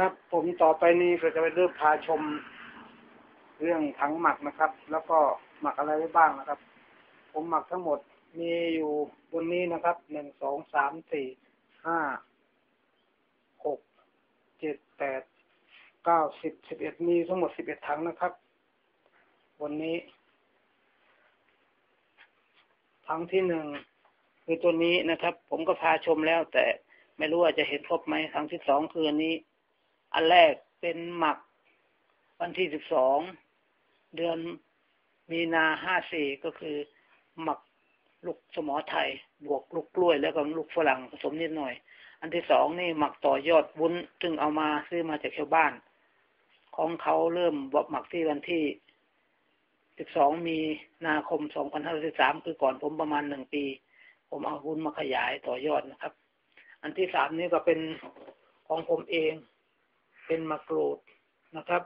ครับ ผมต่อไปนี้ก็จะไปเริ่มพาชมเรื่องถังหมักนะครับ แล้วก็หมักอะไรไว้บ้างนะครับ ผมหมักทั้งหมดมีอยู่บนนี้นะครับหนึ่งสองสามสี่ห้าหกเจ็ดแปดเก้าสิบสิบเอ็ดมีทั้งหมดสิบเอ็ดถังนะครับบนนี้ถังที่หนึ่งคือตัวนี้นะครับ ผมก็พาชมแล้ว แต่ไม่รู้ว่าจะเห็นครบไหมถังที่สองคืออันนี้ อันแรกเป็นหมักวันที่สิบสองเดือนมีนาห้าสี่ก็คือหมักลูกสมอไทย บวกลูกกล้วยแล้วก็ลูกฝรั่งผสมนิดหน่อย อันที่สองนี่หมักต่อยอดวุ้นซึ่งเอามาซื้อมาจากชาวบ้าน ของเขาเริ่มบหมักที่วันที่สิบสองมีนาคมสองพันห้าร้อยสามคือก่อนผมประมาณหนึ่งปี ผมเอาวุ้นมาขยายต่อยอดนะครับ อันที่สามนี่ก็เป็นของผมเอง เป็นมะกรูดนะครับ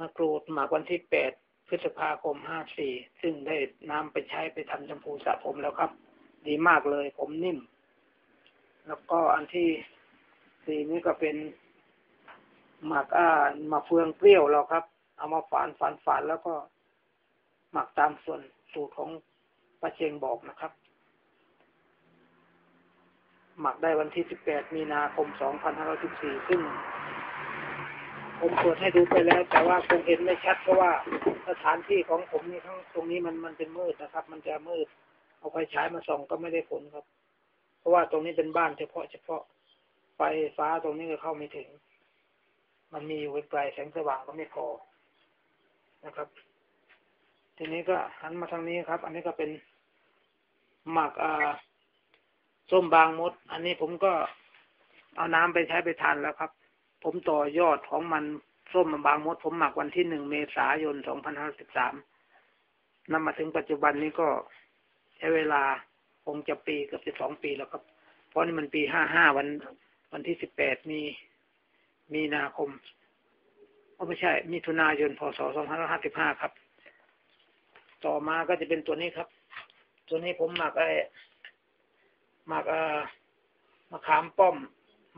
มะกรูดหมักวันที่แปดพฤษภาคมห้าสี่ซึ่งได้นำไปใช้ไปทำชมพูสระผมแล้วครับ ดีมากเลยผมนิ่ม แล้วก็อันที่สี่นี้ก็เป็นหมักอ่ามาเฟืองเปรี้ยวเราครับ เอามาฝานฝานฝานแล้วก็ หมักตามส่วนสูตรของป้าเชงบอกนะครับ หมักได้วันที่สิบแปดมีนาคมสองพันห้าร้อยสิบสี่ซึ่ง ผมเปิดให้ดูไปแล้ว แต่ว่าคงเห็นไม่ชัดเพราะว่าสถานที่ของผมนี่ทั้งตรงนี้มันมันเป็นมืดนะครับ มันจะมืด เอาไฟฉายมาส่องก็ไม่ได้ผลครับ เพราะว่าตรงนี้เป็นบ้านเฉพาะเฉพาะไฟฟ้าตรงนี้ก็เข้าไม่ถึง มันมีอยู่ไกลแสงสว่างก็ไม่พอนะครับ ทีนี้ก็หันมาทางนี้ครับ อันนี้ก็เป็นหมักอ่าส้มบางมด อันนี้ผมก็เอาน้ำไปใช้ไปทานแล้วครับ ผมต่อยอดของมันส้มบางมด ผมหมักวันที่หนึ่งเมษายนสองพันห้าสิบสามนำมาถึงปัจจุบันนี้ก็ใช้เวลาคงจะปีเกือบจะสองปีแล้วครับ เพราะนี่มันปีห้าห้าวัน วันที่สิบแปดมีมีนาคมก็ไม่ใช่ มิถุนายนพศสองพันห้าสิบห้าครับ ต่อมาก็จะเป็นตัวนี้ครับ ตัวนี้ผมหมักไอ้หมักเอ่อมะขามป้อม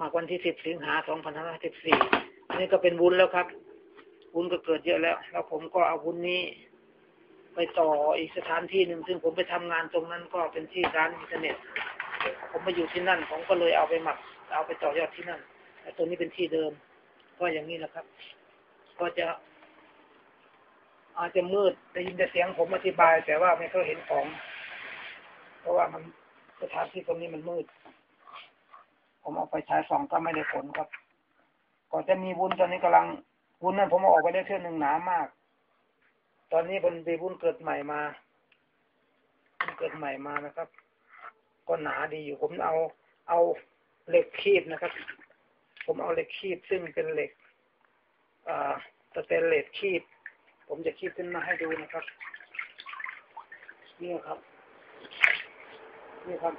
มักวันที่สิบสิงหาสองพันห้าร้อยสิบสี่อันนี้ก็เป็นวุ้นแล้วครับวุ้นก็เกิดเยอะแล้ว แล้วผมก็เอาวุ้นนี้ ไปต่ออีกสถานที่หนึ่งซึ่งผมไปทำงานตรงนั้นก็เป็นที่ร้านอินเทอร์เน็ต ผมมาอยู่ที่นั่น ผมก็เลยเอาไปหมัก เอาไปต่อยอดที่นั่น แต่ตัวนี้เป็นที่เดิม ก็อย่างนี้นะครับ ก็จะ อาจจะมืดได้ยินแต่เสียงผมอธิบาย แต่ว่าไม่เคยเห็นของ เพราะว่ามันสถานที่ตรงนี้มันมืด ผมเอาไปใช้ส่องก็ไม่ได้ผลครับก่อนจะมีวุ้นตอนนี้กำลังวุ้นนั้นผมเอาออกไปได้เท่าหนึ่งหนามาก ตอนนี้มันมีวุ้นเกิดใหม่มาเกิดใหม่มานะครับ ก็หนาดีอยู่ ผมเอาเอาเหล็กคีบนะครับ ผมเอาเหล็กคีบซึ่งเป็นเหล็กอ่าสเตนเลสคีบ ผมจะคีบขึ้นมาให้ดูนะครับ นี่ครับ นี่ครับ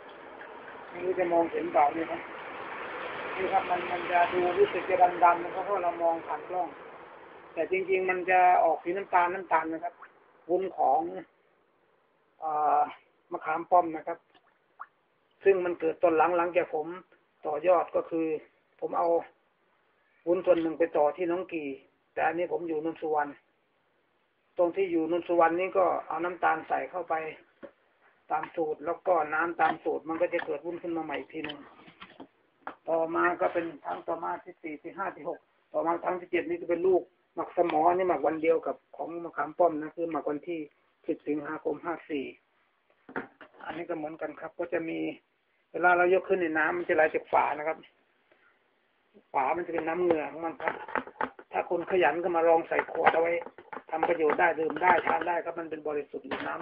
ไม่รู้จะมองเห็นเปล่านี่ครับ นี่ครับมันมันจะดูรู้สึกจะดำๆนะครับเพราะเรามองผ่านกล้อง แต่จริง ๆ มันจะออกสีน้ำตาลน้ำตาลนะครับวุ้นของอมะขามป้อมนะครับ ซึ่งมันเกิดตอนหลังหลังจากผมต่อยอดก็คือ ผมเอาวุ้นส่วนหนึ่งไปต่อที่น้องกีแต่อันนี้ผมอยู่นนสุวรรณตรงที่อยู่นนสุวรรณนี้ก็เอาน้ำตาลใส่เข้าไปตามสูตรแล้วก็น้ำตามสูตรมันก็จะเกิดวุ้นขึ้นมาใหม่ทีหนึ่ง มาก็เป็นทั้งต่อมาที่สี่ที่ห้าที่หกต่อมาทั้งที่เจ็ดนี่ก็เป็นลูกหมักสมอนี่หมักวันเดียวกับของมะขามป้อมนะคือหมักวันที่สิบสิงหาคมห้าสี่อันนี้ก็เหมือนกันครับ ก็จะมีเวลาเรายกขึ้นในน้ำมันจะไหลจากฝานะครับฝามันจะเป็นน้ำเหงื่อของมันครับ ถ้าคนขยันก็มาลองใส่ขวดเอาไว้ทำประโยชน์ได้ดื่มได้ทานได้ครับมันเป็นบริสุทธิ์น้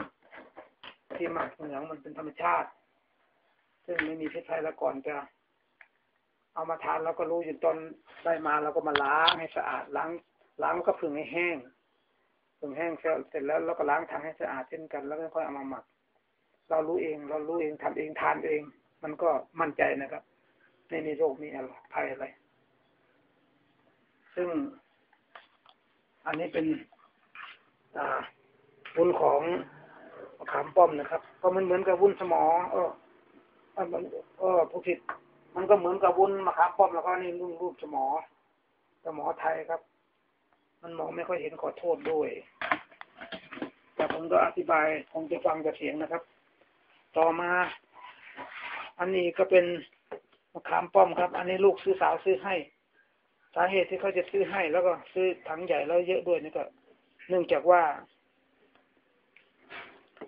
ำที่หมักเหงื่อมันเป็นธรรมชาติ ซึ่งไม่มีพิษภัยแล้วก่อนจะ เอามาทานเราก็รู้อยู่ตอนได้มาเราก็มาล้างให้สะอาดล้าง ล้างแล้วก็ผึ่งให้แห้งผึ่งแห้งเสร็จแล้วเราก็ล้างถังให้สะอาดเช่นกัน แล้วก็ค่อยเอามาหมัก เรารู้เอง เรารู้เองทำเองทานเอง มันก็มั่นใจนะครับไม่มีโรคมีอะไรภัยอะไร ซึ่ง อันนี้เป็นวุ้นของขามป้อมนะครับ ก็มันเหมือนกับวุ้นสมอเออมันเออผู้ผิด มันก็เหมือนกับวุ้นมะขามป้อมแล้วก็นี่รุ่นรูปสมอกับหมอไทยครับ มันมองไม่ค่อยเห็นขอโทษด้วย แต่ผมก็อธิบายคงจะฟังจากเสียงนะครับ ต่อมา อันนี้ก็เป็นมะขามป้อมครับ อันนี้ลูกซื้อสาวซื้อให้ สาเหตุที่เขาจะซื้อให้ แล้วก็ซื้อถังใหญ่แล้วเยอะด้วยนี่ก็ เนื่องจากว่า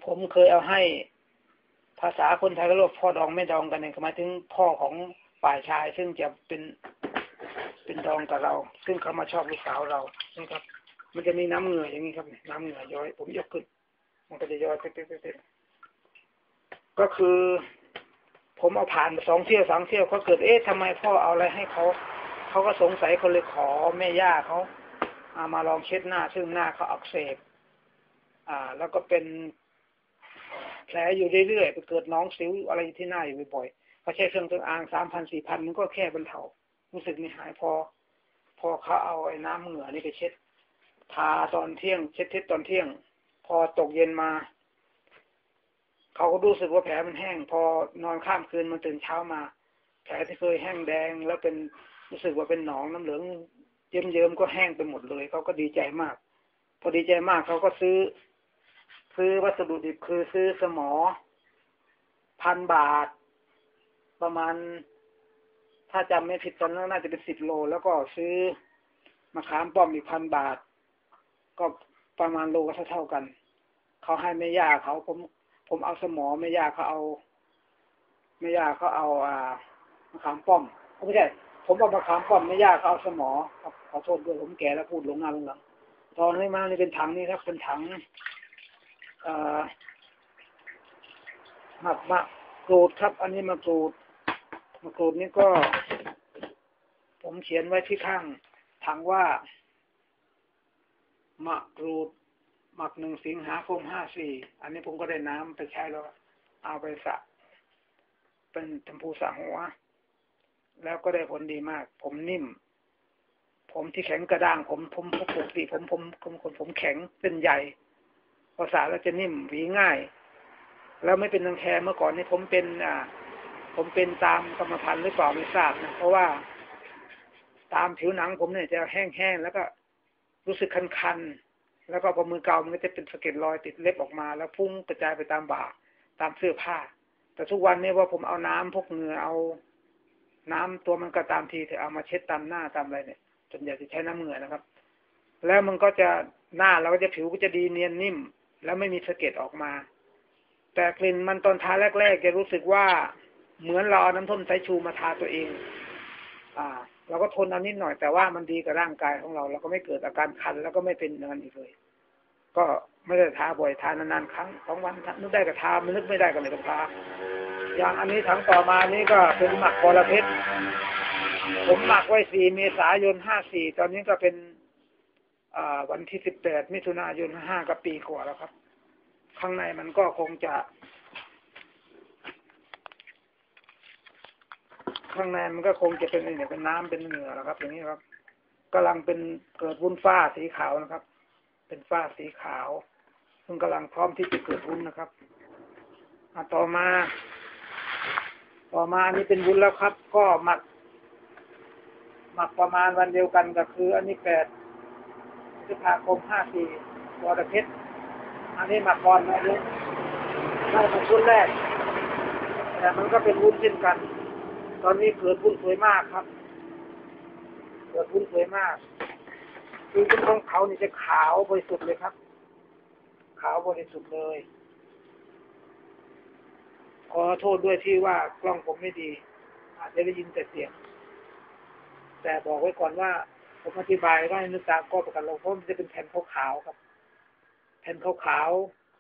ผมเคยเอาให้ ภาษาคนไทยก็เรียกพ่อดองไม่ดองกันเนี่ยหมายถึงพ่อของฝ่ายชาย ซึ่งจะเป็นเป็นดองกับเรา ซึ่งเขามาชอบลูกสาวเรานี่ครับ มันจะมีน้ำเหงื่ออย่างนี้ครับ น้ำเหงื่อย้อย ผมยกขึ้น มันก็จะย้อยเป๊ะๆก็คือ ผมเอาผ่านสองเที่ยวสามเที่ยวเขาเกิดเอ๊ะทำไมพ่อเอาอะไรให้เขาเขาก็สงสัยเขาเลยขอแม่ย่าเขาอามาลองเช็ดหน้า ซึ่งหน้าเขาอักเสบอ่า แล้วก็เป็น แผลอยู่เรื่อยๆไปเกิดน้องสิวอะไรที่หน้าอยู่บ่อยๆเขาใช้เครื่องตังอางสามพันสี่พันมันก็แค่บรรเทารู้สึกไม่หายพอ พอเขาเอาไอ้น้ำเหงื่อนี่ไปเช็ด ทาตอนเที่ยง เช็ดเช็ดตอนเที่ยง พอตกเย็นมาเขาก็รู้สึกว่าแผลมันแห้ง พอนอนข้ามคืนมันตื่นเช้ามา แผลที่เคยแห้งแดง แล้วเป็นรู้สึกว่าเป็นหนองน้ำเหลืองเยิ้มๆก็แห้งไปหมดเลยเขาก็ดีใจมาก พอดีใจมากเขาก็ซื้อ ซื้อวัสดุดิบคือซื้อสมอ พันบาท ประมาณ ถ้าจำไม่ผิดตอนนั้นน่าจะเป็นสิบโล แล้วก็ซื้อมะขามป้อมอีกพันบาท ก็ประมาณโลก็เท่ากัน เขาให้แม่ย่าเขาผมผมเอาสมอแม่ย่าเขาเอาแม่ย่าเขาเอา อ่ามะขามป้อมไม่ใช่ผมเอามะขามป้อมแม่ย่าเขาเอาสมอขอโทษด้วยผมแก่แล้วพูดหลงหน้าหลงหลังตอนนี้มานี่เป็นถังนี่ครับเป็นถัง หมักมะกรูดครับ อันนี้มะกรูดมะกรูดนี่ก็ ผมเขียนไว้ที่ข้างถังว่ามะกรูดหมักหนึ่งสิงหาคมห้าสี่อันนี้ผมก็ได้น้ำไปใช้แล้ว เอาไปสระเป็นชมพูสระหัว แล้วก็ได้ผลดีมาก ผมนิ่ม ผมที่แข็งกระด้าง ผมผมปกติผมผมผมผมผมแข็งเป็นใหญ่ พอสาแล้วจะนิ่มหวีง่าย แล้วไม่เป็นรังแคเมื่อก่อนนี่ผมเป็น อ่า ผมเป็นตามกรรมพันธุ์หรือเปล่าไม่ทราบนะเพราะว่าตามผิวหนังผมเนี่ยจะแห้งๆแล้วก็รู้สึกคันๆแล้วก็พอมือเกามันก็จะเป็นสะเก็ดรอยติดเล็บออกมา แล้วพุ่งกระจายไปตามบ่าตามเสื้อผ้า แต่ทุกวันนี้ว่าผมเอาน้ำพวกเหงื่อเอาน้ำตัวมันก็ตามทีแต่เอามาเช็ดตามหน้าตามอะไรเนี่ยส่วนใหญ่จะใช้น้ำเหงื่อนะครับ แล้วมันก็จะหน้าเราก็จะผิวก็จะดีเนียนนิ่ม แล้วไม่มีสะเก็ดออกมา แต่กลิ่นมันตอนทาแรกๆจะรู้สึกว่าเหมือนเราเอาน้ำส้มสายชูมาทาตัวเอง อ่าเราก็ทนเอานิดหน่อยแต่ว่ามันดีกับร่างกายของเราเราก็ไม่เกิดอาการคันแล้วก็ไม่เป็นอย่างนั้นอีกเลย ก็ไม่ได้ทาบ่อยทานานๆครั้งสองวันนึกได้ก็ทาไม่นึกไม่ได้ก็ไม่ต้องทาอย่างอันนี้ถังต่อมานี้ก็เป็นหมักบอระเพ็ดผมหมักไว้สี่เมษายนห้าสี่ตอนนี้ก็เป็น วันที่สิบแปดมิถุนายนห้ากับปีกว่าแล้วครับ ข้างในมันก็คงจะ ข้างในมันก็คงจะเป็นเนี่ยเป็นน้ำเป็นเหงื่อแล้วครับ อย่างนี้ครับกำลังเป็นเกิดวุ้นฟ้าสีขาวนะครับ เป็นฟ้าสีขาว ซึ่งกำลังพร้อมที่จะเกิดวุ้นนะครับต่อมา ต่อมาอันนี้เป็นวุ้นแล้วครับ ก็หมักหมักประมาณวันเดียวกันก็คือ อันนี้แปด พฤษภาคมห้าสี่วอร์เพชรอันนี้มาก่อนนะลูกได้มาชุดแรก แต่มันก็เป็นวุ้นเช่นกัน ตอนนี้เกิดวุ้นสวยมากครับ เกิดวุ้นสวยมาก คือวุ้นของเขานี่จะขาวบริสุทธิ์เลยครับ ขาวบริสุทธิ์เลยขอโทษด้วยที่ว่ากล้องผมไม่ดี อาจจะได้ยินแต่เสียง แต่บอกไว้ก่อนว่า ผมอธิบายว่านึกตามก็ประกันเราเพราะมันจะเป็นแผ่นขาวๆครับ แผ่นขาว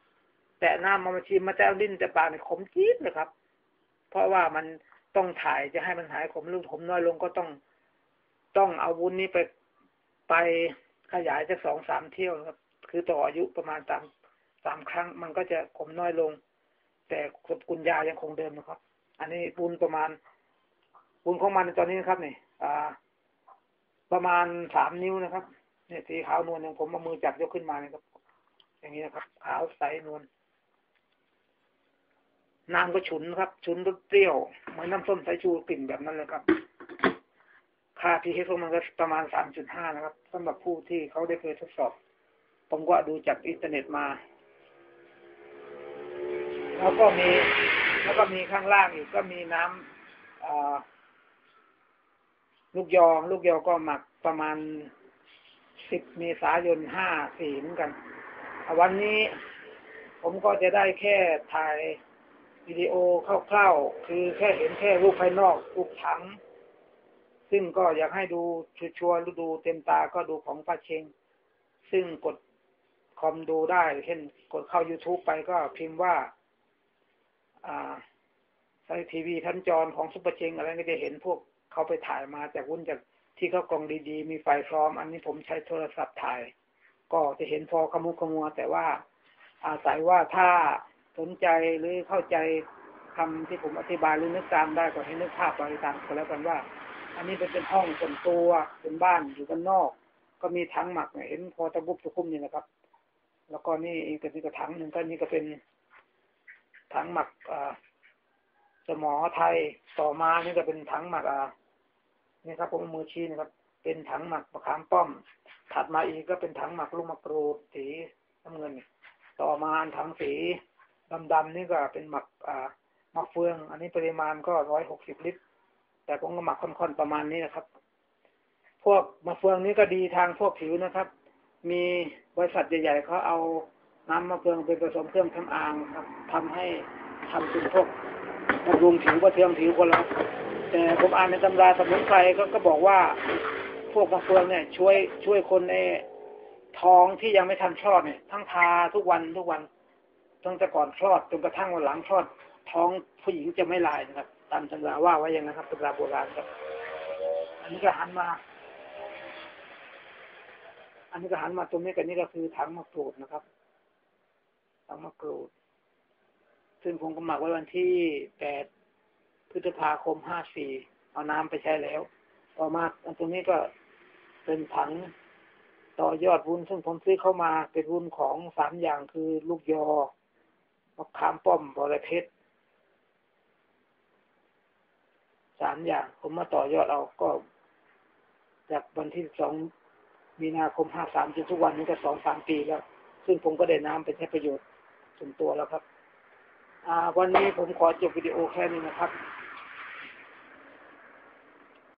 ๆแต่น้ำมามาชิมมาแจ้วดิ้นแต่ปากเนี่ยขมจี๊ดเลยครับ เพราะว่ามันต้องถ่ายจะให้มันหายขมลูกขมน้อยลงก็ต้องต้องเอาวุ้นนี้ไปไปขยายจากสองสามเที่ยวครับ คือต่ออายุประมาณสามสามครั้ง มันก็จะขมน้อยลง แต่กุญยายังคงเดิมนะครับ อันนี้บุญประมาณบุญของมันตอนนี้นะครับนี่อ่า ประมาณสามนิ้วนะครับ เนี่ยสีขาวนวลอย่างผมเอามือจับยกขึ้นมาเนี่ยครับ อย่างนี้นะครับ ขาวใสนวลน้ำก็ฉุนครับ ฉุนรสเปรี้ยวเหมือนน้ำส้มสายชูกลิ่นแบบนั้นเลยครับ ค่า pH พวกมันก็ประมาณ3.5นะครับสำหรับผู้ที่เขาได้เคยทดสอบ ผมก็ดูจากอินเทอร์เน็ตมา แล้วก็มี แล้วก็มีข้างล่างอีกก็มีน้ำ ลูกยอ ลูกยอก็หมักประมาณ10เมษายน54เหมือนกัน วันนี้ผมก็จะได้แค่ถ่ายวิดีโอคร่าวๆ คือแค่เห็นแค่รูปภายนอกรูปถัง ซึ่งก็อยากให้ดูชัวร์ๆดูเต็มตาก็ดูของป้าเชง ซึ่งกดคอมดูได้ เช่นกดเข้า YouTube ไปก็พิมพ์ว่า อ่าไซทีวีทันจรของซุปเปอร์เชงอะไรก็จะเห็นพวก เขาไปถ่ายมาจากวุ้นจากที่เขากล่องดีๆ มีไฟพร้อม อันนี้ผมใช้โทรศัพท์ถ่าย ก็จะเห็นพอขมุขมัว แต่ว่าอาศัยว่าถ้าสนใจหรือเข้าใจคำที่ผมอธิบายหรือนึกตามได้ก็ให้นึกภาพไปตามกันแล้วกันว่า อันนี้เป็นเป็นห้องส่วนตัวเป็นบ้านอยู่กันนอก ก็มีถังหมักเห็นพอตะบุบตะคุ้มนี่นะครับ แล้วก็นี่อีกก็นี่ก็ถังหนึ่งก็นี่ก็เป็นถังหมักอ่าสมอไทยต่อมานี่ก็เป็นถังหมักอ่า นี่ครับผมมือชี้นะครับ เป็นถังหมักมะขามป้อม ถัดมาอีกก็เป็นถังหมักลูกมะกรูดสีน้ำเงิน ต่อมาถังสีดำๆนี่ก็เป็นหมักอ่ามะเฟือง อันนี้ปริมาณก็ร้อยหกสิบลิตร แต่ผมก็หมักค่อนๆประมาณนี้นะครับ พวกมะเฟืองนี้ก็ดีทางพวกผิวนะครับ มีบริษัทใหญ่ๆเขาเอาน้ำมะเฟืองไปผสมเครื่องทำอางครับทำให้ทำเป็นพวกบำรุงผิวประเทืองผิวคนละแต่ ผมอ่านในตำราสมุนไพรก็ก็บอกว่าพวกมะเฟืองเนี่ย ช่วยช่วยคนในท้องที่ยังไม่ทันคลอดเนี่ยทั้งทาทุกวันทุกวันตั้งแต่ก่อนคลอดจนกระทั่งวันหลังคลอด ท้องผู้หญิงจะไม่ลายนะครับ ตามตำราว่าไว้อย่างนะครับตำราโบราณครับ อันนี้ก็หันมา อันนี้ก็หันมาตรงนี้กันนี่ก็คือถังมะกรูดนะครับถังมะกรูดซึ่งผมก็หมักไว้วันที่แปด พฤษภาคมห้าสี่เอาน้ำไปใช้แล้ว ต่อมาอันตรงนี้ก็เป็นถังต่อยอดวุ้นซึ่งผมซื้อเข้ามาเป็นวุ้นของสามอย่างคือลูกยอมะขามป้อมบอระเพ็ดสามอย่าง ผมมาต่อยอดเอาก็ จากวันที่สองมีนาคมห้าสามจนทุกวันนี้ก็สองสามปีแล้ว ซึ่งผมก็ได้น้ำเป็นใช้ประโยชน์ส่วนตัวแล้วครับ อ่า วันนี้ผมขอจบวิดีโอแค่นี้นะครับ